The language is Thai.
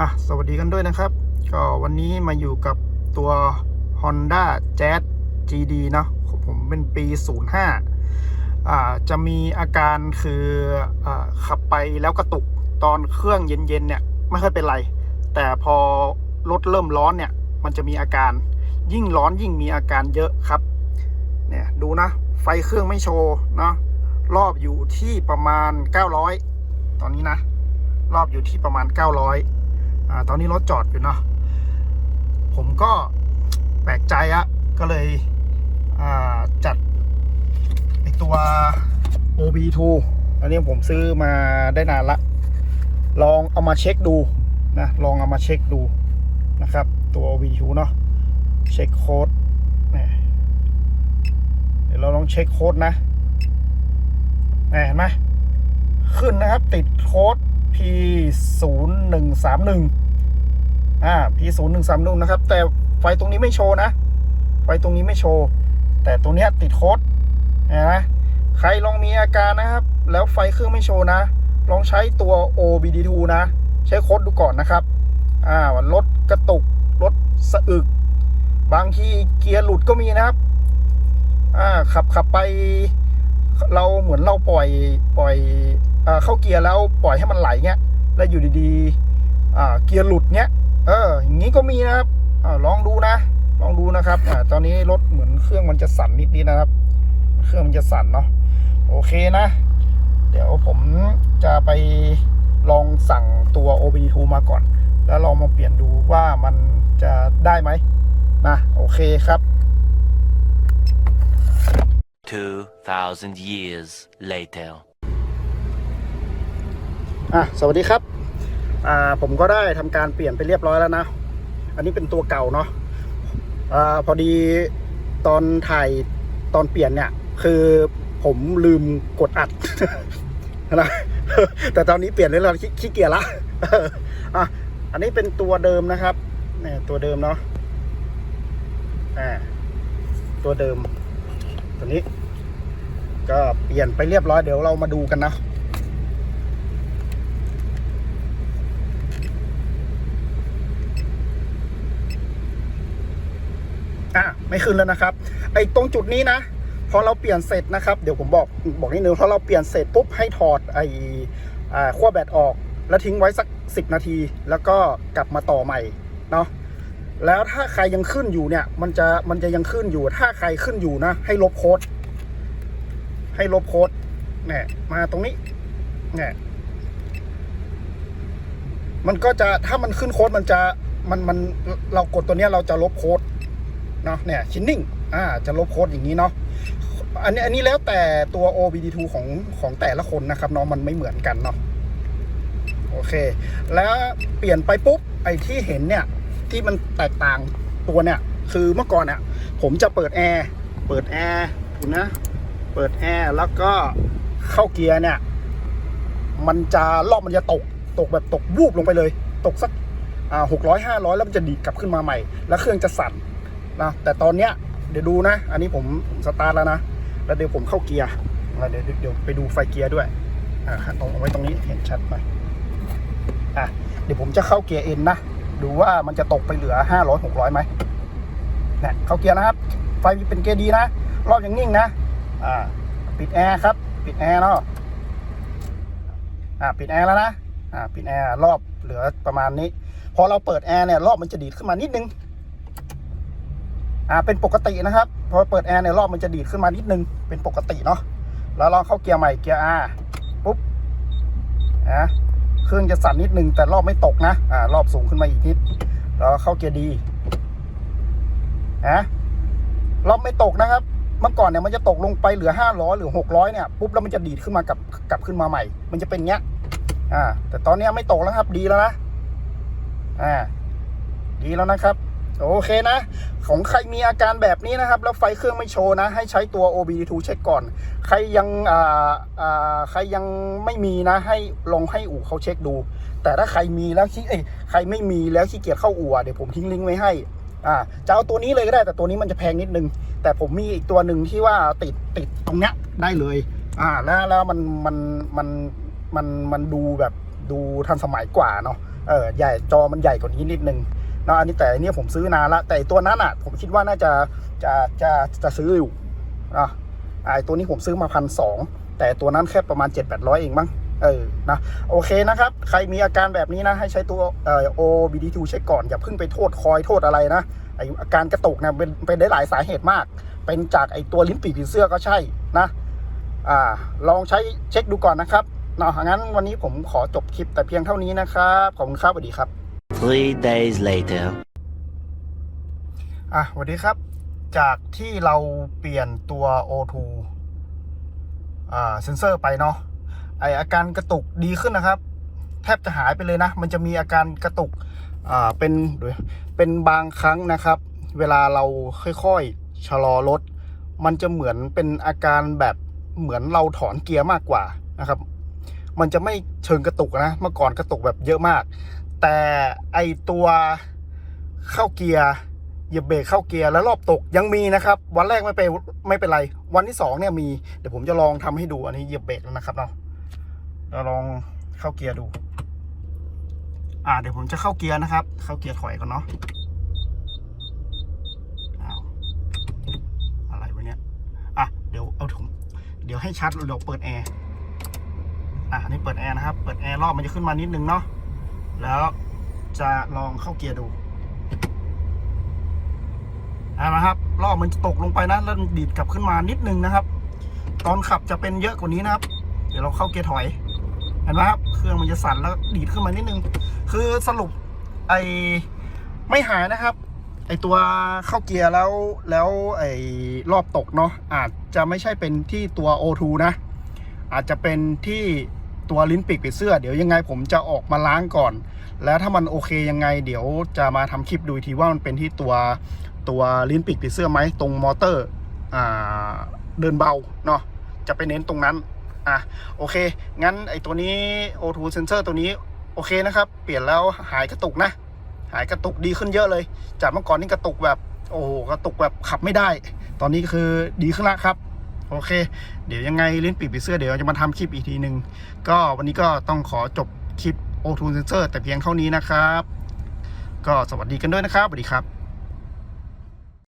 อะสวัสดีกันด้วยนะครับ ก็วันนี้มาอยู่กับตัว Honda Jazz GD เนาะของผมเป็นปี 05อ่าจะมีอาการคืออาขับไปแล้วกระตุกตอนเครื่องเย็นๆเนี่ยไม่ค่อยเป็นไร แต่พอรถเริ่มร้อนเนี่ย มันจะมีอาการยิ่งร้อนยิ่งมีอาการเยอะครับเนี่ยดูนะ ไฟเครื่องไม่โชว์เนาะรอบอยู่ที่ประมาณ 900 ตอนนี้นะ รอบอยู่ที่ประมาณ 900 อ่าตอนนี้รถจอดอยู่เนาะผมก็แปลกใจอะก็เลยอ่าจัดไอตัว OB2 อันนี้ผมซื้อมาได้นานละ ลองเอามาเช็คดูนะลองเอามาเช็คดูนะครับ ตัว OB2 เนาะเช็คโค้ดเนี่ยเดี๋ยวเราลองเช็คโค้ดนะแหม่เห็นไหมขึ้นนะครับติดโค้ด P 0 1 3 1 อ่า P 0 1 3 1 นะครับ แต่ไฟตรงนี้ไม่โชว์นะ ไฟตรงนี้ไม่โชว์ แต่ตรงเนี้ยติดโค้ดนไหมใครลองมีอาการนะครับ แล้วไฟเครื่องไม่โชว์นะ ลองใช้ตัว OBD2 นะ ใช้โค้ดดูก่อนนะครับ อ่ารถกระตุก รถสะอึก บางทีเกียร์หลุดก็มีนะครับ อ่า ขับขับไป เราเหมือนเราปล่อยปล่อย เข้าเกียร์แล้วปล่อยให้มันไหลเงี้ย แล้วอยู่ดีๆอ่าเกียร์หลุดเงี้ย เออ อย่างนี้ก็มีนะครับอลองดูนะ ลองดูนะครับอ่าตอนนี้รถเหมือนเครื่องมันจะสั่นนิดๆนะครับ เครื่องมันจะสั่นเนาะ โอเคนะ เดี๋ยวผมจะไปลองสั่งตัว OBD2 มาก่อน แล้วลองมาเปลี่ยนดูว่ามันจะได้ไหมนะ โอเคครับ2,000 years later. อะสวัสดีครับอ่าผมก็ได้ทำการเปลี่ยนไปเรียบร้อยแล้วนะ อันนี้เป็นตัวเก่าเนาะอ่าพอดีตอนถ่ายตอนเปลี่ยนเนี่ย คือผมลืมกดอัดนะแต่ตอนนี้เปลี่ยนเลยเราขี้ขี้เกียจละอะอันนี้เป็นตัวเดิมนะครับเนี่ยตัวเดิมเนาะอ่าตัวเดิม ตัวนี้ ก็เปลี่ยนไปเรียบร้อยเดี๋ยวเรามาดูกันนะ อะ ไม่ขึ้นแล้วนะครับ ไอ้ตรงจุดนี้นะพอเราเปลี่ยนเสร็จนะครับเดี๋ยวผมบอกบอกนิดนึงพอเราเปลี่ยนเสร็จปุ๊บให้ถอดไอ้อ่ขั้วแบตออก แล้วทิ้งไว้สักสิบนาที แล้วก็กลับมาต่อใหม่เนาะแล้วถ้าใครยังขึ้นอยู่เนี่ย มันจะมันจะยังขึ้นอยู่ ถ้าใครขึ้นอยู่นะ ให้ลบโค้ดให้ลบโค้ดเนี่ยมาตรงนี้เนี่ยมันก็จะถ้ามันขึ้นโค้ดมันจะมันมันเรากดตัวเนี้ยเราจะลบโค้ด เนาะเนี่ยชินนิ่งอ่าจะลบโค้ดอย่างนี้เนาะอันนี้อันนี้แล้วแต่ตัว OBD2 ของของแต่ละคนนะครับเนาะมันไม่เหมือนกันเนาะโอเค แล้วเปลี่ยนไปปุ๊บไอ้ที่เห็นเนี่ยที่มันแตกต่างตัวเนี่ยคือเมื่อก่อนเนี่ยผมจะเปิดแอร์เปิดแอร์ดูนะเปิดแอร์แล้วก็เข้าเกียร์เนี่ยมันจะรอบมันจะตกตกแบบตกวูบลงไปเลย ตกสักอ่าหกร้อยห้าร้อยแล้วมันจะดีดกลับขึ้นมาใหม่ แล้วเครื่องจะสั่น นะแต่ตอนเนี้ยเดี๋ยวดูนะ อันนี้ผมสตาร์ทแล้วนะ แล้วเดี๋ยวผมเข้าเกียร์แล้วเดี๋ยวเดี๋ยวไปดูไฟเกียร์ด้วยอ่าตรงเอาไว้ตรงนี้เห็นชัดไหมอะเดี๋ยวผมจะเข้าเกียร์เอ็นนะดูว่ามันจะตกไปเหลือห้าร้อยหกร้อยไหมเนี่ยเข้าเกียร์นะครับ ไฟเป็นเกียร์ดีนะ รอบยังนิ่งนะ อ่า ปิดแอร์ครับ ปิดแอร์เนาะอ่าปิดแอร์แล้วนะอ่าปิดแอร์รอบเหลือประมาณนี้ พอเราเปิดแอร์เนี่ยรอบมันจะดีดขึ้นมานิดนึง อ่าเป็นปกตินะครับพอเปิดแอร์ในรอบมันจะดีดขึ้นมานิดนึงเป็นปกติเนาะแล้วลองเข้าเกียร์ใหม่เกียร์ R ปุ๊บนะเครื่องจะสั่นนิดนึงแต่รอบไม่ตกนะอ่ารอบสูงขึ้นมาอีกนิดแล้วเข้าเกียร์ดีนะรอบไม่ตกนะครับ เมื่อก่อนเนี่ยมันจะตกลงไปเหลือห้าร้อยหรือหกร้อยเนี่ยปุ๊บแล้วมันจะดีดขึ้นมากับกลับขึ้นมาใหม่ มันจะเป็นเงี้ยอ่าแต่ตอนเนี้ยไม่ตกแล้วครับดีแล้วนะอ่าดีแล้วนะครับ โอเคนะ ของใครมีอาการแบบนี้นะครับ แล้วไฟเครื่องไม่โชว์นะ ให้ใช้ตัว OBD2 เช็คก่อน ใครยังอ่าอ่าใครยังไม่มีนะ ให้ลองให้อู่เขาเช็คดู แต่ถ้าใครมีแล้วขี้เอ้ยใครไม่มีแล้วขี้เกียจเข้าอู่เดี๋ยวผมทิ้งลิงก์ไว้ให้อ่าจะเอาตัวนี้เลยก็ได้แต่ตัวนี้มันจะแพงนิดนึง แต่ผมมีอีกตัวหนึ่งที่ว่าติดติดตรงเนี้ยได้เลย อ่าแล้วแล้วมันมันมันมันมันดูแบบดูทันสมัยกว่าเนาะเออใหญ่จอมันใหญ่กว่านี้นิดนึง นาะอันนี้แต่อันนี้ผมซื้อนานละแต่ตัวนั้นอะ ผมคิดว่าน่าจะจะจะจะซื้ออยู่อะไอตัวนี้ผมซื้อมาพันสองแต่ตัวนั้นแค่ประมาณ7 8 0 0 เองมั้งเออนะโอเคนะครับ ใครมีอาการแบบนี้นะ ให้ใช้ตัวเอ่อ OBD2 เช็คก่อน อย่าเพิ่งไปโทษคอยโทษอะไรนะไออาการกระตุกเนี่ยเป็นเป็นได้หลายสาเหตุมาก เป็นจากไอตัวลิ้นปี่ผีเสื้อก็ใช่นะอ่าลองใช้เช็คดูก่อนนะครับเนาะงั้นวันนี้ผมขอจบคลิปแต่เพียงเท่านี้นะครับ ขอบคุณครับสวัสดีครับ Three days later. อะสวัสดีครับ จากที่เราเปลี่ยนตัว O2 อ่าเซนเซอร์ไปเนาะ ไออาการกระตุกดีขึ้นนะครับ แทบจะหายไปเลยนะ มันจะมีอาการกระตุก อ่า เป็นเดี๋ยเป็นบางครั้งนะครับ เวลาเราค่อยๆ ชะลอรถ มันจะเหมือนเป็นอาการแบบเหมือนเราถอนเกียร์มากกว่านะครับ มันจะไม่เชิงกระตุกนะ เมื่อก่อนกระตุกแบบเยอะมาก แต่ไอตัวเข้าเกียร์เหยียบเบรกเข้าเกียร์แล้วรอบตกยังมีนะครับ วันแรกไม่เป็นไม่เป็นไร วันที่สองเนี่ยมีเดี๋ยวผมจะลองทำให้ดูอันนี้เหยียบเบรกแล้วนะครับเนาะเราลองเข้าเกียร์ดู อ่าเดี๋ยวผมจะเข้าเกียร์นะครับ เข้าเกียร์ถอยก่อนเนาะอ้าวอะไรวะเนี่ยอะเดี๋ยวเอาถุงเดี๋ยวให้ชัดเดี๋ยวเปิดแอร์อะอันนี้เปิดแอร์นะครับ เปิดแอร์รอบมันจะขึ้นมานิดนึงเนาะ แล้วจะลองเข้าเกียร์ดูอ่านะครับรอบมันจะตกลงไปนะแล้วดีดกลับขึ้นมานิดนึงนะครับ ตอนขับจะเป็นเยอะกว่านี้นะครับ เดี๋ยวเราเข้าเกียร์ถอยเห็นไหมครับเครื่องมันจะสั่นแล้วดีดขึ้นมานิดนึง คือสรุปไอไม่หายนะครับ ไอตัวเข้าเกียร์แล้วแล้วไอรอบตกเนาะอาจจะไม่ใช่เป็นที่ตัว O2 นะ อาจจะเป็นที่ ตัวลิ้นปีกปีเสื้อ เดี๋ยวยังไงผมจะออกมาล้างก่อน แล้วถ้ามันโอเคยังไง เดี๋ยวจะมาทำคลิปดูอีกทีว่ามันเป็นที่ตัวตัวลิ้นปีกปีเสื้อไหมตรงมอเตอร์อ่าเดินเบาเนาะจะไปเน้นตรงนั้นอะโอเค งั้นไอตัวนี้ O2 sensor ตัวนี้โอเคนะครับ เปลี่ยนแล้วหายกระตุกนะ หายกระตุกดีขึ้นเยอะเลย จากเมื่อก่อนนี่กระตุกแบบ โอ้โหกระตุกแบบขับไม่ได้ ตอนนี้คือดีขึ้นแล้วครับ โอเค เดี๋ยวยังไงลิ้นปีกปีเสื้อเดี๋ยวจะมาทำคลิปอีกทีหนึ่งก็วันนี้ก็ต้องขอจบคลิปโอทูนเซอร์แต่เพียงเท่านี้นะครับ ก็สวัสดีกันด้วยนะครับสวัสดีครับ